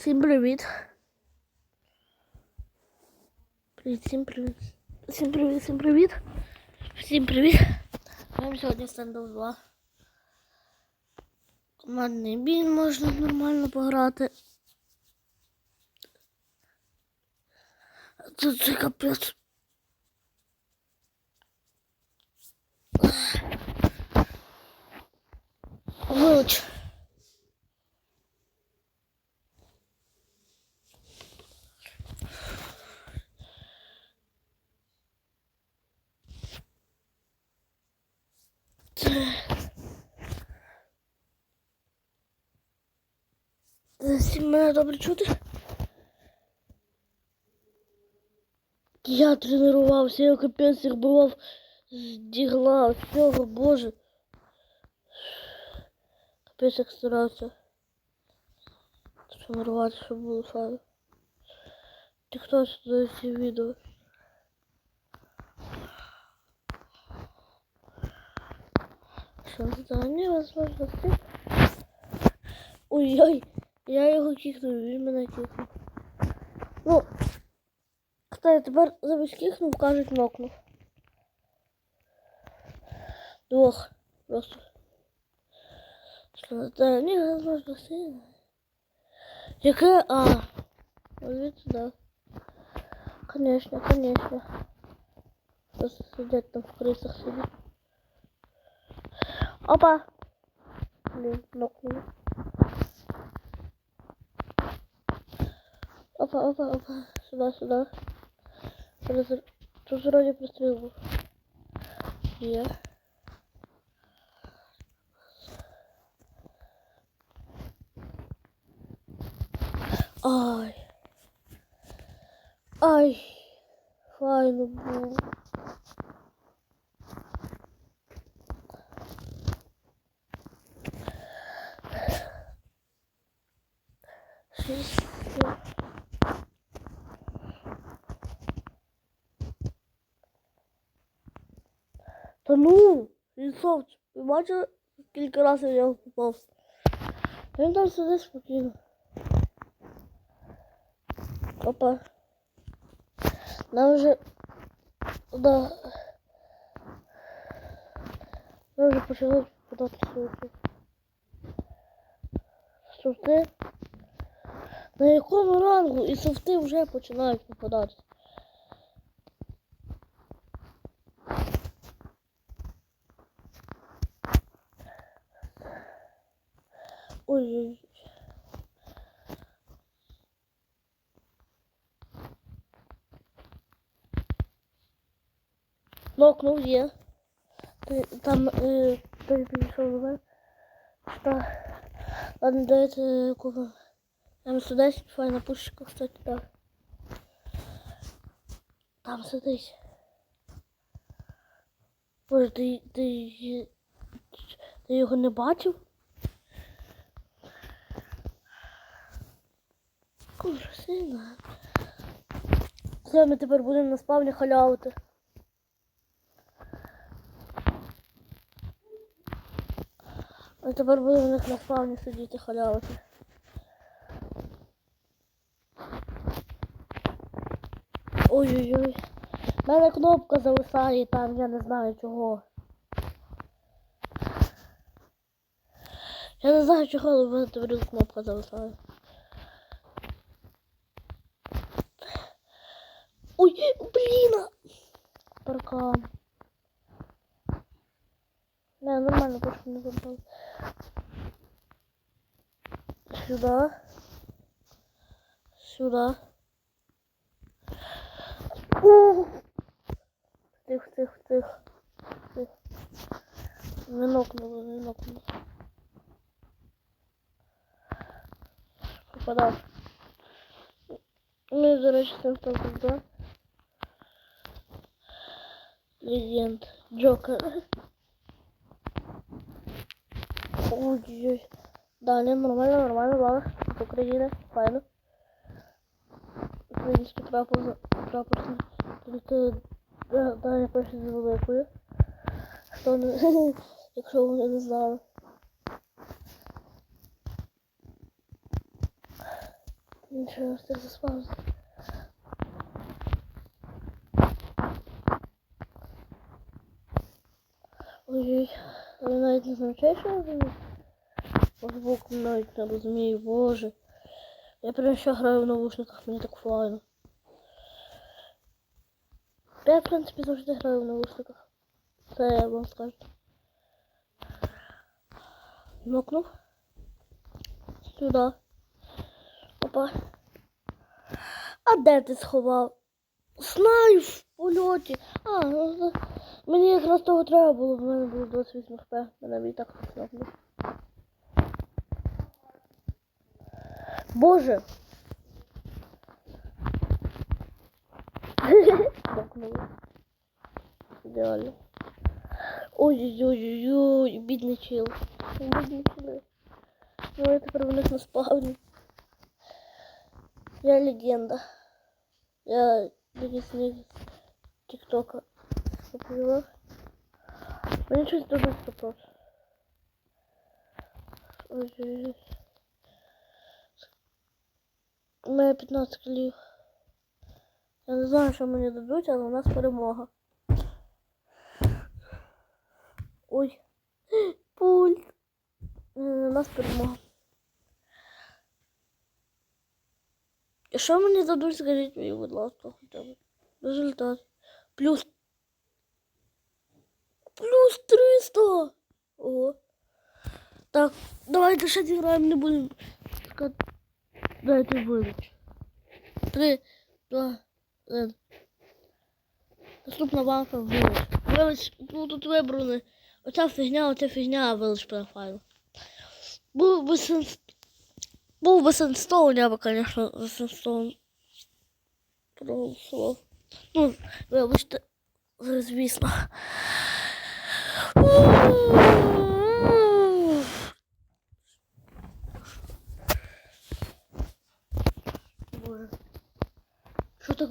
Всім привіт. Привіт, всім привіт. Всім привіт, всім привіт. Всім привіт. Вам сьогодні стендов 2. Командний бій можна нормально пограти. Тут це капець. Всім мене добре чути. Я тренувався, я капець їх бував з дігла, всього, боже. Капець як старався. Тренувати, щоб було файно. Ти хто сюди ці відео? Що задання возможності? Ой-ой, Я його кікнув, він мене кікнув. Ну, кстати, тепер замість кікнув, кажуть нокнув. Двох. Просто. Що задання возможності? Яке? А. Вот видите, да. Конечно, конечно. Просто сидят там в крысах сидят. Опа! Блин, нокнули. Опа, опа, опа. Сюда, сюда. Раз- Тут вроде прострел был. Я. Ай. Ай. Файно було. Шість. Та ну, Лісовч, ви бачили, скільки разів я його? Він там сидить спокійно. Опа. Нам вже... Да. Ми вже почали подати сумки. Софти? На якому рангу і софти вже починають попадати? Ой-ой-ой. Нокнув є. Там е, підійшов мене. Та. Ладно, дайте кого. М110, файна пушечка, кстати, так. Там сидить. Боже, ти, ти, ти його не бачив? Курва, сина. Все, ми тепер будемо на спавні халявити. А тепер буду в них на спавні сидіти халявити. Ой-ой-ой. У мене кнопка зависає там, я не знаю чого. Я не знаю чого, але в мене кнопка зависає. Ой, блін! Паркан. Не, нормально, просто не забыл. Сюда. Сюда. Ух! Тихо, тихо, тихо. Тихо. Не нокнули, не нокнули. Попадав. Ну, до речі, це хто тут, да? Легенд. Джокер. Ой-ой-ой. Да, не, нормально, нормально, ладно. От України, файно. Український прапор, прапор. Тільки, да, да, я перший з великою. Хто не, якщо ви не знали. Нічого, ти заспав. Ой, я навіть не замічаю, що я розумію. По навіть не розумію, боже. Я прям ще граю в наушниках, мені так файно. Я, в принципі, завжди граю в наушниках. Це я вам скажу. Мокнув. Сюди. Опа. А де ти сховав? Знаю в польоті. А, ну, мені якраз того треба було, в мене було 28 хп. Мене і так не снопнув. Боже! Мокнули. Ідеально. Ой-ой-ой-ой, бідний чил. Бідний чили. Ну, я тепер в них на спавні. Я легенда. Я легісник тіктока скопіював. Мені щось дуже стопав. Ой-ой-ой. У мене 15 кілів. Я не знаю, що мені дадуть, але у нас перемога. Ой. Пульт. Е, У нас перемога. І що мені дадуть, скажіть мені, будь ласка, хоча б. Результат. Плюс. Плюс 300. Ого. Так, давайте ще зіграємо, не будемо. Дайте виліч. Три, два, один. Наступна банка виліч. Виліч, ну тут вибрали. Оця фігня, оця фігня, а виліч профайл. Був би сенс. Був би сенстоун, я би, конечно, за сенстоун проголосував. Ну, вибачте, звісно. Боже.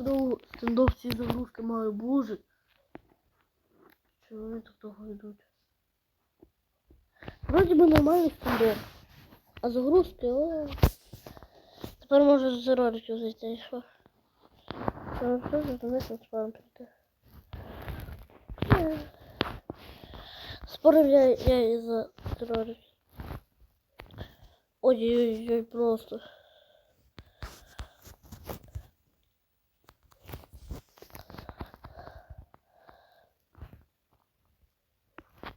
Довго стендовці загрузки маю, боже? Чого вони так довго йдуть? Вроді би нормальний стендов. А загрузки, о. Тепер може з роликів зайти, і що? Що, до спам прийти? Спорив я, я і за терорик. Ой-ой-ой, просто.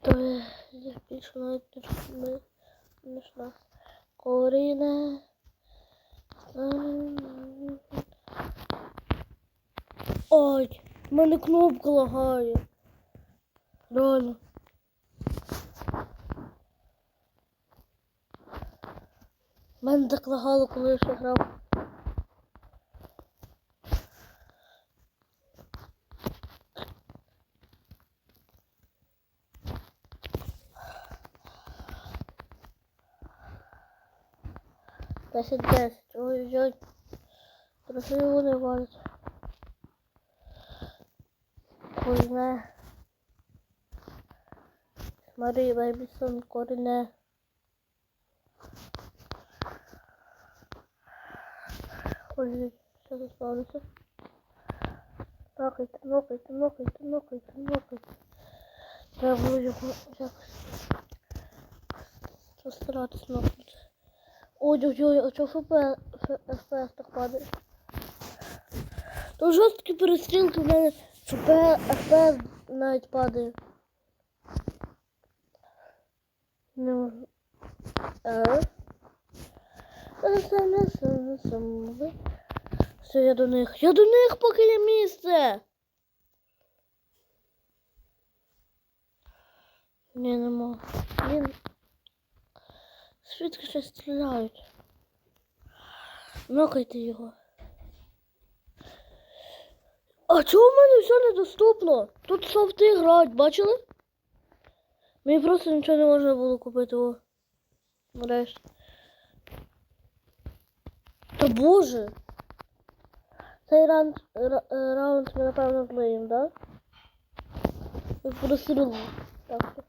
То я, навіть не розумію. Коріне. Ой, в мене кнопка лагає. Реально. В мене так лагало, коли я ще грав. Десять десять. Ой-ой. Трохи вони валять. Коріне. Смотри, Бэйбисон, коріне. Ой, що заспавниться. Нокайте, нокайте, нокайте, нокайте, нокайте. Треба було його якось постаратись нокнути. Ой-ой-ой, а чого ФП, ФПС так падає? То жорсткі перестрілки в мене ФП, ФПС навіть падає. Не можу. А? Все, я до них. Я до них, поки є місце. Ні, нема. Блін. Швидко щось стріляють. Нокайте його. А чого в мене все недоступно? Тут софти грають, бачили? Мені просто нічого не можна було купити. О. Нарешті. Та боже. Цей раунд, е, раунд ми напевно злиємо, да? Просили. Так.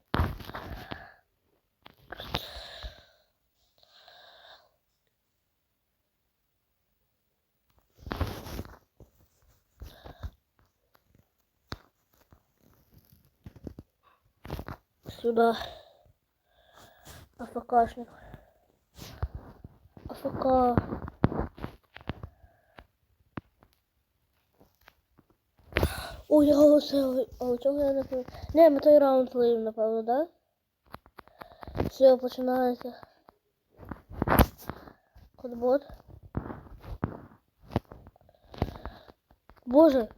Сюда. АФКшник. АФК. Ой, я оце, а чого я не пам'ятаю? Не, ми той раунд злив, напевно, да? Все, починається. Кодбот. Боже.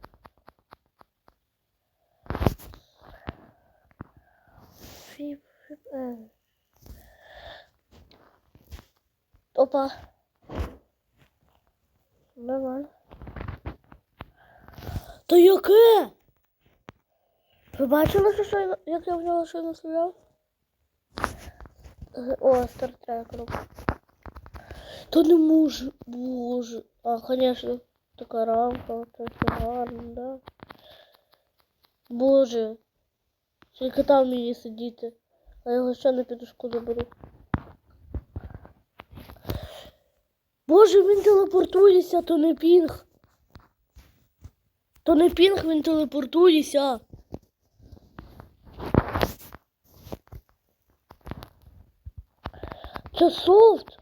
Опа. Нормально. Та яке? Ви бачили, що як я в нього щойно стріляв? Е, О, стартрек рука. Та не можу, боже. А, конечно, така рамка, це гарно, да. Боже. Тільки там мені сидіти. А я його ще на підушку заберу. Боже, він телепортується, то не пінг. То не пінг, він телепортується. Це софт.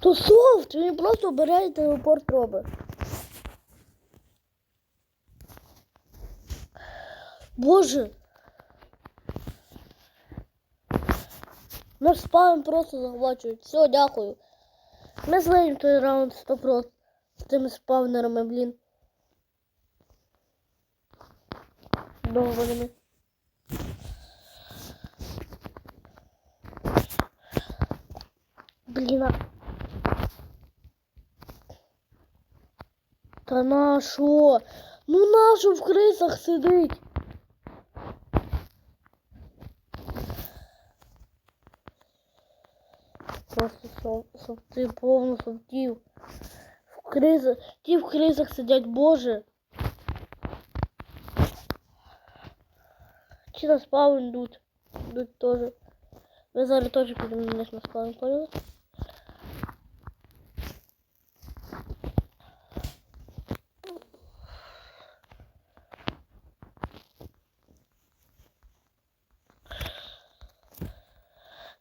То софт, він просто бере і телепорт робить. Боже. Наш спаун просто захвачують. Все, дякую. Ми злиємо той раунд 100% з тими спавнерами, блін. Довбаними. Блін. Та на що? Ну на що в крисах сидить? Просто сов, совти, повно совтів. В кризах, ті в кризах сидять, боже. Чи на спаун йдуть? Йдуть теж. Ми зараз теж підемо на спаун, поняли?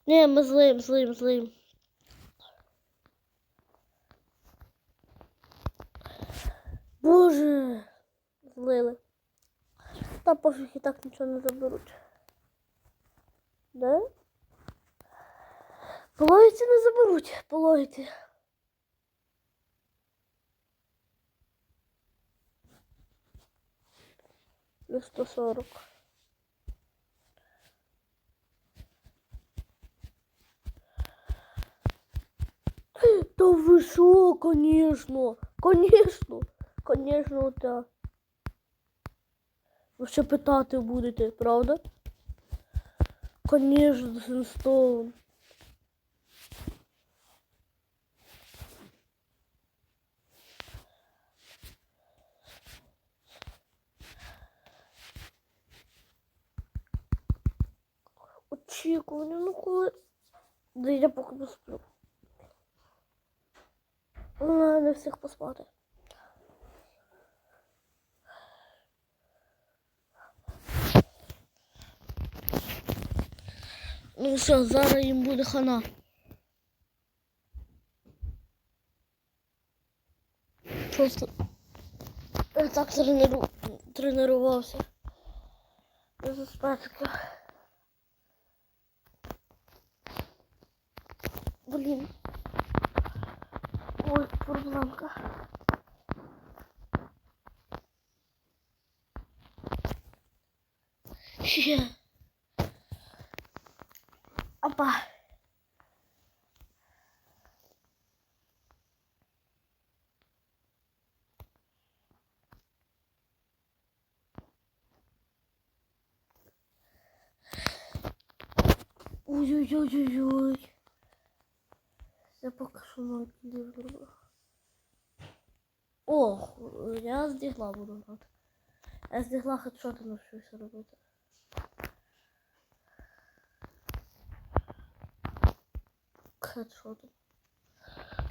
Не, ми злим, злим, злим. Та пофіг і так нічого не заберуть. Да? По логіці не заберуть, по логіці. На 140. Да вы шо, конечно, конечно, конечно, да. Ви ще питати будете, правда? Конечно, Сенстоун. Очікування, ну коли. Да я поки посплю. Не всіх поспати. Ну все, зараз їм буде хана. Просто я так трениру... тренувався. За спецки. Блін. Ой, проблемка. Ще. Опа. Ой-ой-ой-ой-ой. Я поки що не зробила. О, я здігла буду грати. Я здігла хедшоти навчуся робити. Хедшоти.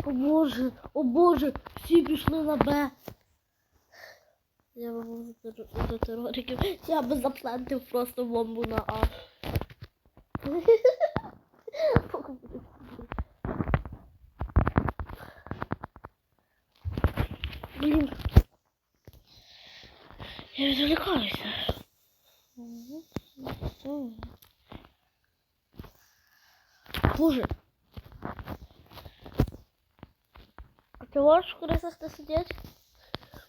О боже, о боже, всі пішли на Б. Я тер- за терориків. Я би заплантив просто бомбу на А. Блін. Я відволікаюся. Боже. А ти можеш в крисах не сидіти?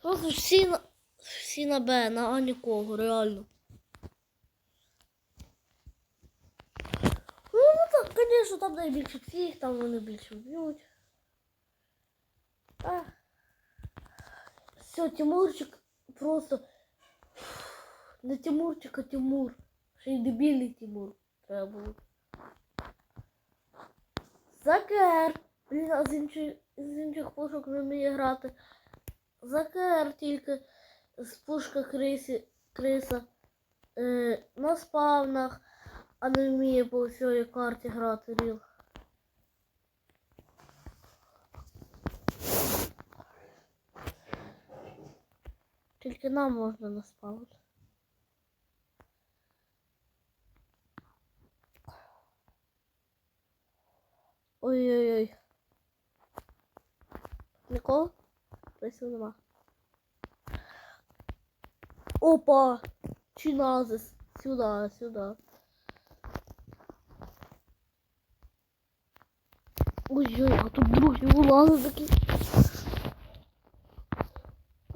Просто всі на, всі на Б, на А нікого, реально. Ну, ну так, звісно, там найбільше всіх, там вони більше вб'ють. Все, Тимурчик просто. Не Тимурчик, а Тимур. Ще й дебільний Тимур. Треба було. Закер! Блін, а з інших, з інших пушок не вміє грати. Закер тільки з пушка крисі, криса е, на спавнах, а не вміє по всій карті грати ріл. Тільки нам можна на спавн. Ой-ой-ой. Нікого? Присів нема. Опа! Чиназис. Сюда, сюда. Ой-ой, а тут друг його лазить такий.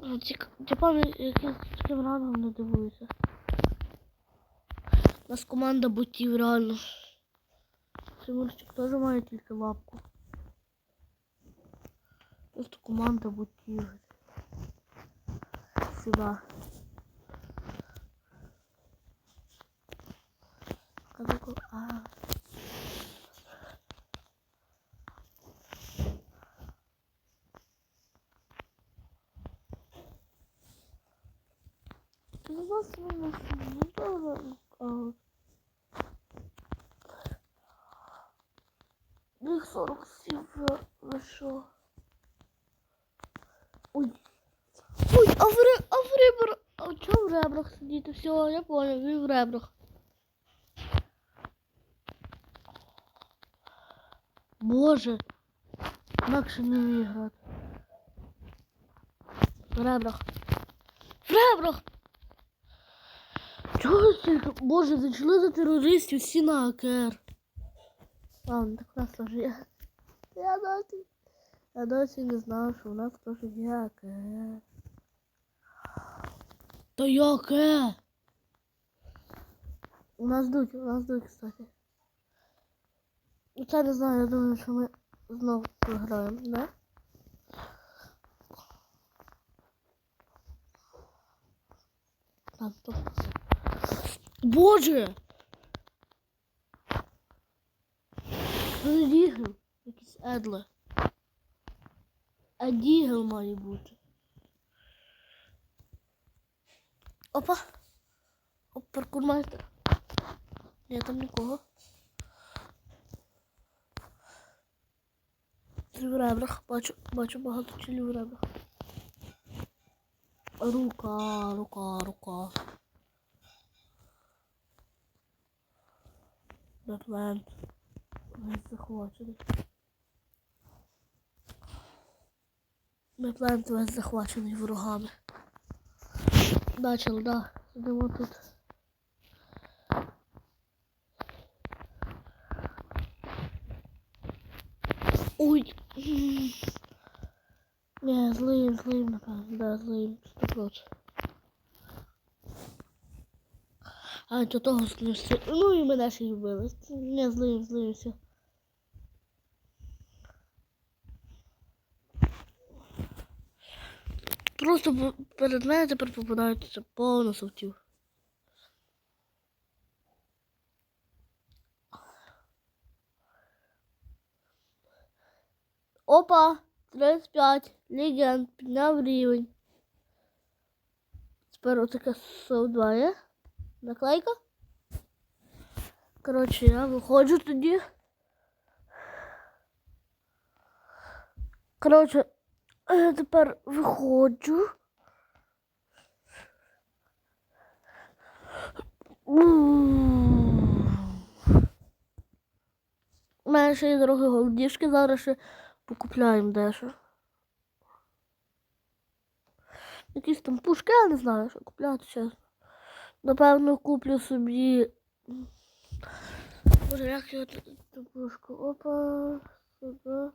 А, ці- Типа якийсь таким рангом не дивуюся. У нас команда ботів реально. Тимурчик теж має тільки лапку. Просто команда ботів. Сюда. Кадыку. А. Ну, вас ну, ну, добре. А. Їх 47 вже вийшов. Ой. Ой, а в, ре... а в ребрах... А чого в ребрах сидіти? Все, я понял, він в ребрах. Боже. Інакше не вмію. В ребрах. В ребрах! Чого стільки? Боже, зайшли за терористів всі на АКР. Ладно, так у нас теж є. Я досі. Я досі не знав, що у нас теж є АКР. Та яке? У нас дуть, у нас дуть, кстати. Це не знаю, я думаю, що ми знову програємо, да? Так, то. Боже! Це дігл. Якийсь. А дігл має бути. Опа! Оп, паркурмайстер. Ні, там нікого. В ребрах. Бачу, бачу багато челів в. Рука, рука, рука. Беплент. Весь захвачений. Беплент весь захвачений ворогами. Бачили, да. Сидимо тут. Ой. Не, злим, злим, напевно. Да, злим. Сто проц. А, до того злився. Ну і мене ще й. Не злим, злим, Просто перед мене тепер попадаються повно совтів. Опа! 35. Легенд. Підняв рівень. Тепер отаке сов 2 є. Наклейка. Коротше, я виходжу тоді. Коротше, а я тепер виходжу. У мене ще є дороги голодішки, зараз ще покупляємо дещо. Якісь там пушки, я не знаю, що купляти зараз. Напевно, куплю собі. Боже, як я цю пушку? Опа, сюди,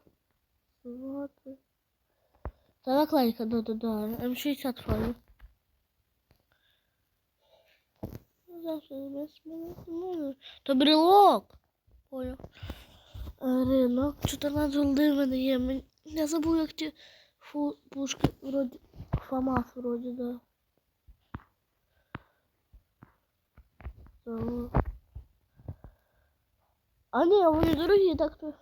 сюди. Та наклейка, да, да, да. М60 файлів. Ну, завтра без мене не можна. То брелок. Понял. Е, Ринок. 14 голди в мене є. Я забув, як ті фу, пушки вроді. ФАМАС вроді, да. А ні, вони дорогі так то.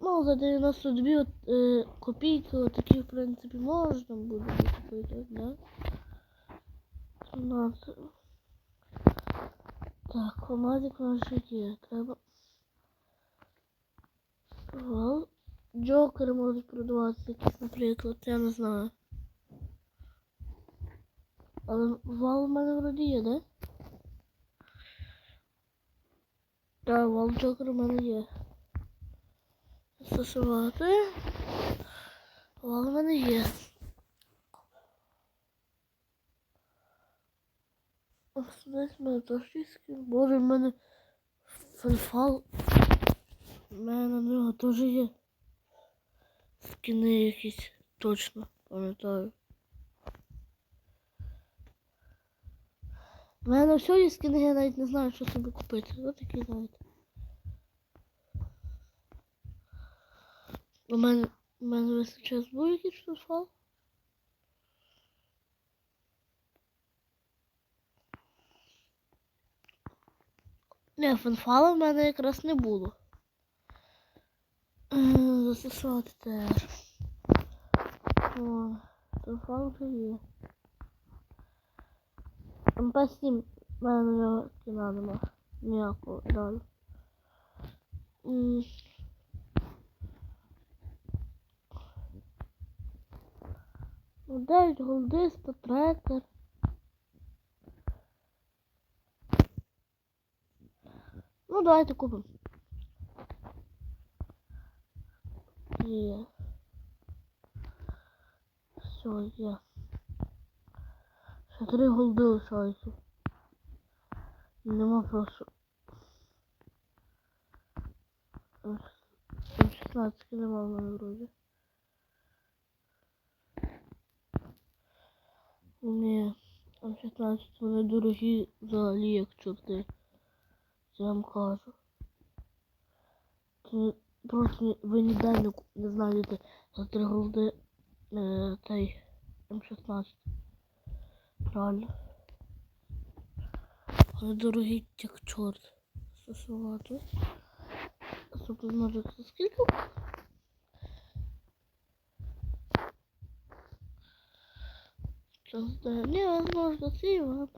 Ну, за 92 от, е, копійки, от такі, в принципі, можна буде купити, да? 13. Так, комазик у нас є. Треба. Вал. Джокери можуть продаватися якісь, наприклад, я не знаю. Але вал у мене вроді є, да? Так, вал джокер у мене є. Стосувати. Вал у мене є. Ось десь в мене скін. Боже, в мене фенфал. У мене на нього теж є. Скіни якісь точно, пам'ятаю. У мене на все є скіни, я навіть не знаю, що собі купити. Ось такі знаєте. У мене, у мене час був якийсь фенфал. Не, фенфала в мене якраз не було. Е, Застосувати теж. О, фенфал вже є. МП7 в мене кіна нема. Ніякого далі. М. Ну, 9 голди, 100 трекер. Ну, давайте купимо. Є. Все, є. Ще три голди лишаються. Нема просто. М, 16 нема в мене вроді. Ні, там 16 вони дорогі взагалі як чорти. Я вам кажу. Це просто ви ніде не, не знайдете за 3 голди е, цей М16. Реально. Вони дорогі як чорт. Стосувати. Тобто може скільки? Сейчас, да. Не, возможно, сильно.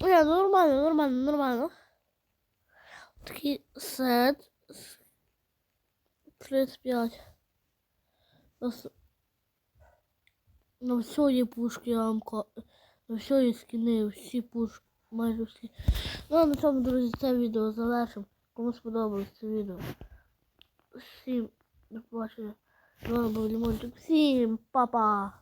Не, нормально, нормально, нормально. Такий сет. з 35. Просто... На все є пушки, я вам На все є скини, всі пушки, майже всі. Ну, а на цьому, друзі, це відео завершимо. Кому сподобалось це відео. Всім до побачення. З вами був Лімончик. Всім па-па!